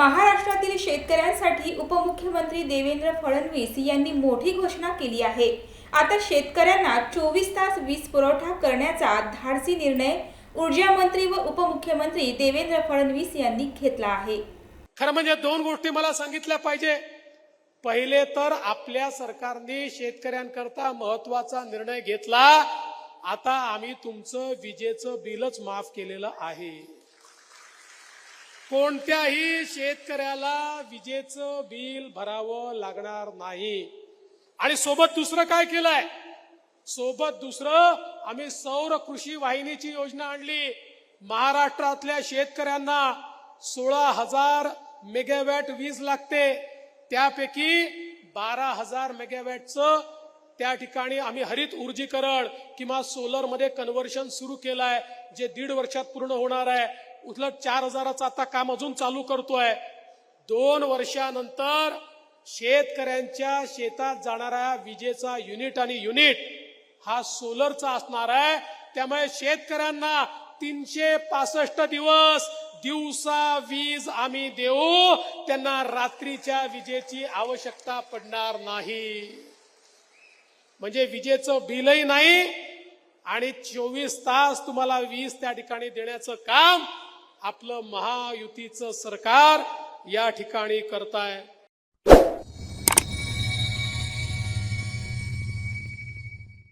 महाराष्ट्रातील शेतकऱ्यांसाठी उपमुख्यमंत्री देवेंद्र फडणवीस यांनी मोठी घोषणा केली आहे. आता शेतकऱ्यांना चोवीस तास वीज पुरवठा करण्याचा धाडसी निर्णय ऊर्जा मंत्री व उपमुख्यमंत्री देवेंद्र फडणवीस यांनी घेतला आहे. खरं म्हणजे दोन गोष्टी मला सांगितल्या पाहिजे. पहिले तर आपल्या सरकारने शेतकऱ्यांकरता महत्त्वाचा निर्णय घेतला. आता आम्ही तुमचं विजेचं बिलच माफ केलेलं आहे. कोणत्याही शेतकऱ्याला विजेचं बिल भरावं लागणार नाही. आणि सोबत दुसरं काय केलंय? सोबत दुसरं आम्ही सौर कृषी वाहिनीची योजना आणली. महाराष्ट्रातल्या शेतकऱ्यांना सोळा हजार मेगावॅट वीज लागते. त्यापैकी बारा हजार मेगावॅटचं त्या ठिकाणी आम्ही हरित ऊर्जीकरण किंवा सोलरमध्ये कन्वर्शन कन्व्हर्शन सुरू आहे जे दीड वर्षात पूर्ण होणार आहे. उलट चार हजाराचं आता काम अजून चालू करतोय. दोन वर्षानंतर शेतकऱ्यांच्या शेतात जाणाऱ्या विजेचा युनिट आणि युनिट हा सोलरचा असणार आहे. त्यामुळे शेतकऱ्यांना तीनशे पासष्ट दिवस दिवसा वीज आम्ही देऊ. त्यांना रात्रीच्या विजेची आवश्यकता पडणार नाही. म्हणजे विजेचं बिलही नाही आणि चोवीस तास तुम्हाला वीज त्या ठिकाणी देण्याचं काम आपलं महायुतीचं सरकार या ठिकाणी करताय.